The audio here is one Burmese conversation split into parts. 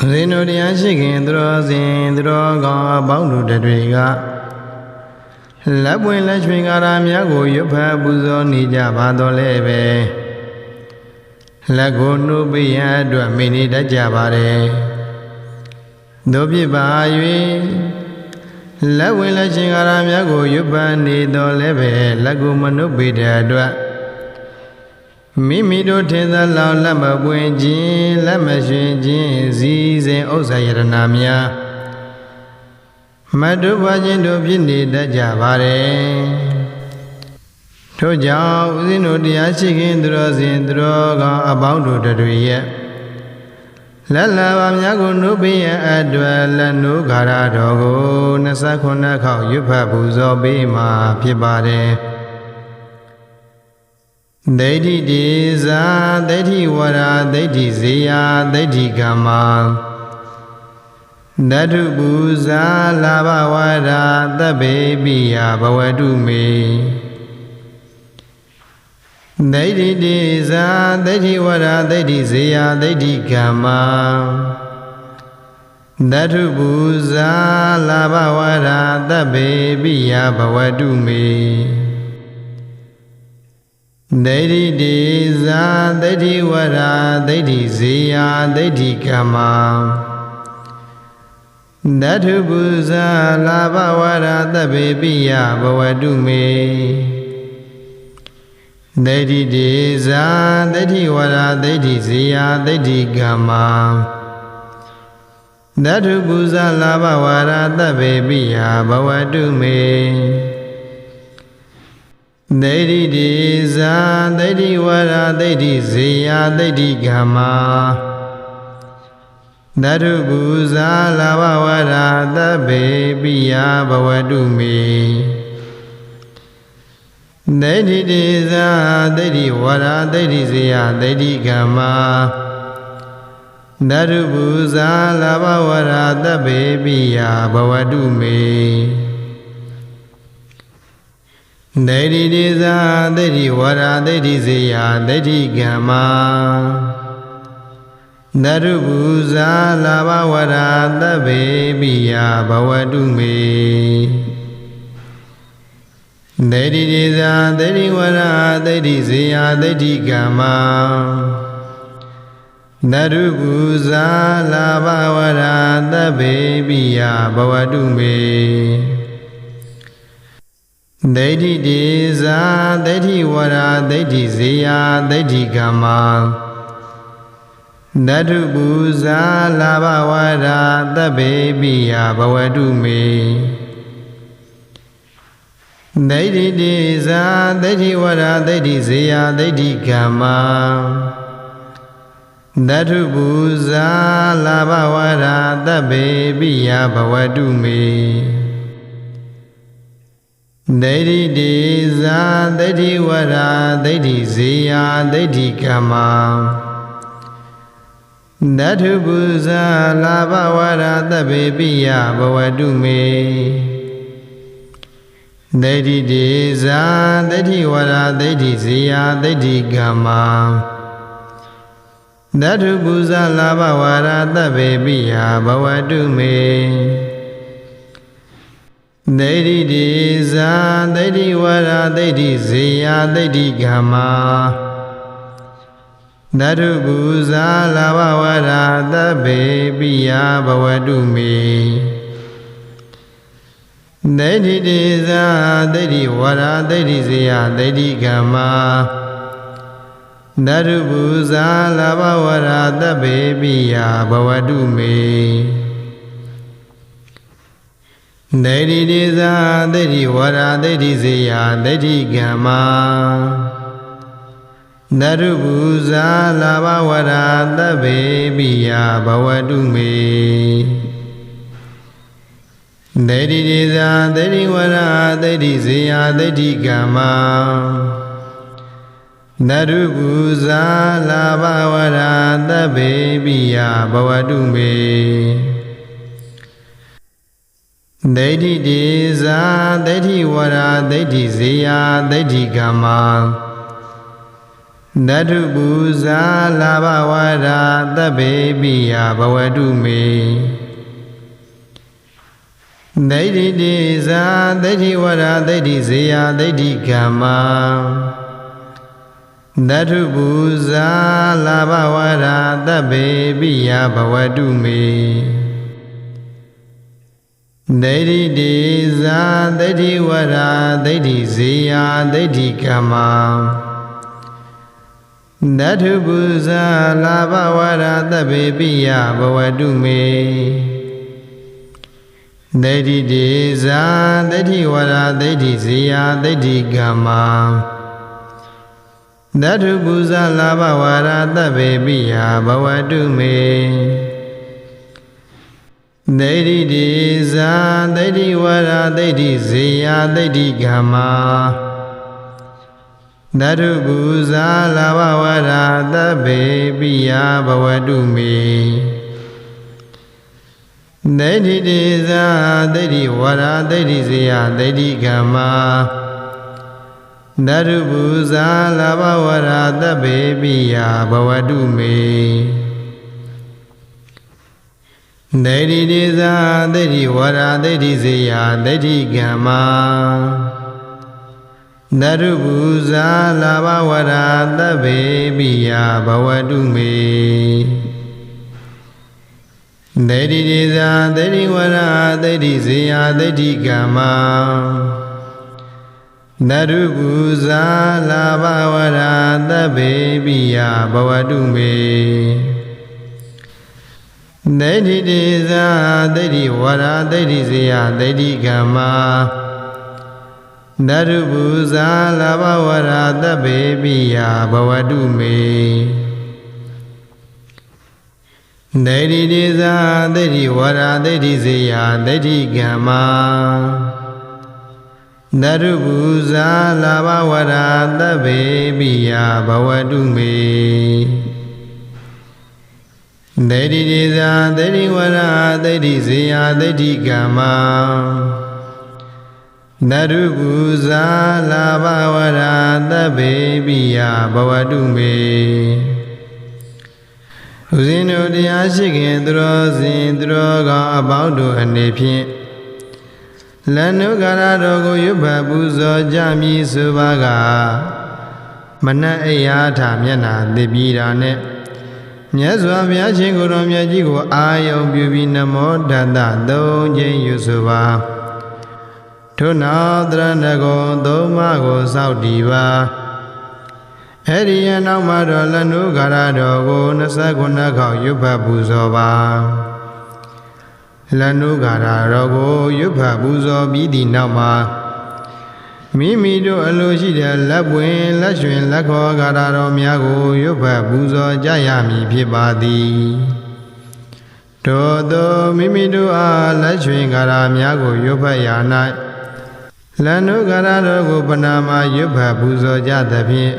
ဇင်းတို့တရားရှိခင်သူတော်စင်သူတော်ကောင်းအပေါင်းတို့တွေကလက်ပွင့်လက်ချွင်ကာရာများကိုရွတ်ဖတ်ပူဇော်နေကြပါတော့လဲပဲလက်ကိုနှုတ်ပိယအတွက်မိနေတတ်ကြပါတယ်တို့ဖြစ်ပါ၍လက်ဝင်လက်ချင်ကာရာများကိုရွတ်ဖတ်နေတော့လဲပဲလက်ကိုမနှုတ်ပိတဲ့အတွက် မိမိတို့ထင်သလောက်လက်မပွင့်ခြင်းလက်မရှင်ခြင်းစည်းစိမ်ဥစ္စာယရနာများမတုပါခြင်းတို့ဖြစ်နေတတ်ကြပါတယ်ထို့ကြောင့်ဦးဇင်းတို့တရားရှိခင်သူတော်စင်သူတော်ကောင်းအပေါင်းတို့တွေရဲ့လက်လာပါများကိုနှုတ်ပေးရန်အတွက်လက်နှုတ်ခါရတော်ကို29ခေါက်ရွတ်ဖတ်ပူဇော်ပေးမှာဖြစ်ပါတယ် ဒိဋ္ဌိတေဇာဒိဋ္ဌိဝရဒိဋ္ဌိဇေယဒိဋ္ဌိကမ္မာဓတုပူဇာလာဘဝရာတဗ္ဗေပိယဘဝတုမေဒိဋ္ဌိတေဇာဒိဋ္ဌိဝရဒိဋ္ဌိဇေယဒိဋ္ဌိကမ္မာဓတုပူဇာလာဘဝရာတဗ္ဗေပိယဘဝတုမေ ဒိဋ္ဌိတေဇာဒိဋ္ဌိဝရာဒိဋ္ဌိဇေယဒိဋ္ဌိကမ္မာဓတုပူဇာလာဘဝရာတဗ္ဗေပိယဘဝတုမေဒိဋ္ဌိတေဇာဒိဋ္ဌိဝရာဒိဋ္ဌိဇေယဒိဋ္ဌိကမ္မာဓတုပူဇာလာဘဝရာတဗ္ဗေပိယဘဝတုမေ ဒိဋ္ဌိတေဇာဒိဋ္ဌိဝရာဒိဋ္ဌိဇေယဒိဋ္ဌိကမ္မာဓတုပူဇာလာဘဝရာတဗ္ဗေပိယဘဝတုမေဒိဋ္ဌိတေဇာဒိဋ္ဌိဝရာဒိဋ္ဌိဇေယဒိဋ္ဌိကမ္မာဓတုပူဇာလာဘဝရာတဗ္ဗေပိယဘဝတုမေ ဒိဋ္ဌိတေဇာဒိဋ္ဌိဝရာဒိဋ္ဌိဇေယဒိဋ္ဌိကမ္မာနရုပူဇာလာဘဝရာတဗ္ဗေပိယဘဝတုမေဒိဋ္ဌိတေဇာဒိဋ္ဌိဝရာဒိဋ္ဌိဇေယဒိဋ္ဌိကမ္မာနရုပူဇာလာဘဝရာတဗ္ဗေပိယဘဝတုမေ ဒိဋ္ဌိတေဇာဒိဋ္ဌိဝရာဒိဋ္ဌိဇေယဒိဋ္ဌိကမ္မာဓတုပူဇာလာဘဝရာတဗ္ဗေပိယဘဝတုမေဒိဋ္ဌိတေဇာဒိဋ္ဌိဝရာဒိဋ္ဌိဇေယဒိဋ္ဌိကမ္မာဓတုပူဇာလာဘဝရာတဗ္ဗေပိယဘဝတုမေ ဒိဋ္ဌိတေဇာဒိဋ္ဌိဝရာဒိဋ္ဌိဇေယဒိဋ္ဌိကမ္မာဓတုပူဇာလာဘဝရာတဗ္ဗေပိယဘဝတုမေဒိဋ္ဌိတေဇာဒိဋ္ဌိဝရာဒိဋ္ဌိဇေယဒိဋ္ဌိကမ္မာဓတုပူဇာလာဘဝရာတဗ္ဗေပိယဘဝတုမေ ဒိဋ္ဌိတေဇာဒိဋ္ဌိဝရာဒိဋ္ဌိဇေယဒိဋ္ဌိကမ္မာဓတုပူဇာလာဘဝရာတဗ္ဗေပိယဘဝတုမေဒိဋ္ဌိတေဇာဒိဋ္ဌိဝရာဒိဋ္ဌိဇေယဒိဋ္ဌိကမ္မာဓတုပူဇာလာဘဝရာတဗ္ဗေပိယဘဝတုမေ ဒိဋ္ဌိတေဇာဒိဋ္ဌိဝရာဒိဋ္ဌိဇေယဒိဋ္ဌိကမ္မာနရုပူဇာလာဘဝရာတဗ္ဗေပိယဘဝတုမေဒိဋ္ဌိတေဇာဒိဋ္ဌိဝရာဒိဋ္ဌိဇေယဒိဋ္ဌိကမ္မာနရုပူဇာလာဘဝရာတဗ္ဗေပိယဘဝတုမေ ဒိဋ္ဌိတေဇာဒိဋ္ဌိဝရာဒိဋ္ဌိဇေယဒိဋ္ဌိကမ္မာဓတုပူဇာလာဘဝရာသဗ္ဗေပိယဘဝတုမေဒိဋ္ဌိတိဇာဒိဋ္ဌိဝရာဒိဋ္ဌိဇေယဒိဋ္ဌိကမ္မာဓတုပူဇာလာဘဝရာသဗ္ဗေပိယဘဝတုမေ ဒိဋ္ဌိတိဇာဒိဋ္ဌိဝရာဒိဋ္ဌိဇေယဒိဋ္ဌိကမ္မာဓတုပူဇာလာဘဝရာသဗ္ဗေပိယဘဝတုမေဒိဋ္ဌိတေဇာဒိဋ္ဌိဝရာဒိဋ္ဌိဇေယဒိဋ္ဌိကမ္မာဓတုပူဇာလာဘဝရာသဗ္ဗေပိယဘဝတုမေ ဒိဋ္ဌိတေဇာဒိဋ္ဌိဝရာဒိဋ္ဌိဇေယဒိဋ္ဌိကမ္မာဓတုပူဇာလာဘဝရာသဗ္ဗေပိယဘဝတုမေဒိဋ္ဌိတေဇာဒိဋ္ဌိဝရာဒိဋ္ဌိဇေယဒိဋ္ဌိကမ္မာဓတုပူဇာလာဘဝရာသဗ္ဗေပိယဘဝတုမေ ဒိဋ္ဌိတေဇာဒိဋ္ဌိဝရာဒိဋ္ဌိဇေယဒိဋ္ဌိကမ္မာနရုပူဇာလာဘဝရာသဗ္ဗေပိယဘဝတုမေဒေတိတိဇာဒေတိဝရာဒေတိဇေယဒေတိကမ္မာနရုပူဇာလာဘဝရာသဗ္ဗေပိယဘဝတုမေ ဒေတိတိဇာဒေတိဝရာဒေတိဇေယဒေတိကမ္မာနရုပူဇာလဘဝရာတဗ္ဗေပိယဘဝတုမေဒေတိတိဇာဒေတိဝရာဒေတိဇေယဒေတိကမ္မာနရုပူဇာလဘဝရာတဗ္ဗေပိယဘဝတုမေ ဒေတိတိဇာဒေတိဝရာဒေတိဇေယဒေတိကမ္မာနရုပူဇာလာဘဝရာသဗ္ဗေပိယဘဝတုမေဥစဉ်တို့တရားရှိခင်သူတော်စင်သူတော်ကောင်းအပေါင်းတို့အနေဖြင့်လန္နုကာရတော်ကိုရွတ်ဖတ်ပူဇော်ကြမည်ဆိုပါကမနတ်အိယာထမျက်နာသိပြီးတာနဲ့ မြတ်စွာဘုရားရှင်ကိုယ်တော်မြတ်ကြီးကိုအာယုံပြုပြီးနမောတတ္တသုံးခြင်းယူဆိုပါထို့နောက်တရဏဂုံသုံးပါးကိုစောက်တည်ပါအဲ့ဒီရနောက်မှာတော့လနုဂါရတော်ကို29ခေါက်ရွတ်ဖတ်ပူဇော်ပါလနုဂါရတော်ကိုရွတ်ဖတ်ပူဇော်ပြီးသည့်နောက်မှာ မိမိတို့အလိုရှိတဲ့လက်ပွင်လက်ရွှင်လက်ခေါ်ဂါရတော်များကိုရွတ်ဖတ်ပူဇော်ကြရမည်ဖြစ်ပါသည်တို့သောမိမိတို့အားလက်ရွှင်ဂါရများကိုရွတ်ဖတ်ရ၌လန္နုကာရတော်ကိုပနာမရွတ်ဖတ်ပူဇော်ကြသဖြင့်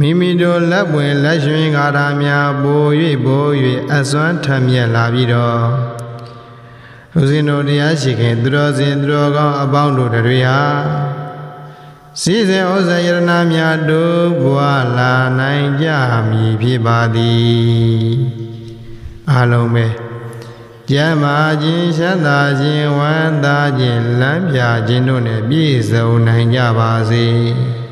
မိမိတို့လက်ပွင့်လက်ရွှင်ကာရများပို၍ပို၍အစွမ်းထမြက်လာပြီးတော့ ဦးဇင်းတို့တရားရှိခင်သူတော်စင်သူတော်ကောင်းအပေါင်းတို့တွေဟာစည်းစိမ်ဩဇာယရဏများတို့ဘွာလာနိုင်ကြမည်ဖြစ်ပါသည်အလုံးပဲကျမ်းမာခြင်းချမ်းသာခြင်းဝမ်းသာခြင်းလမ်းပြခြင်းတို့နဲ့ပြည့်စုံနိုင်ကြပါစေ။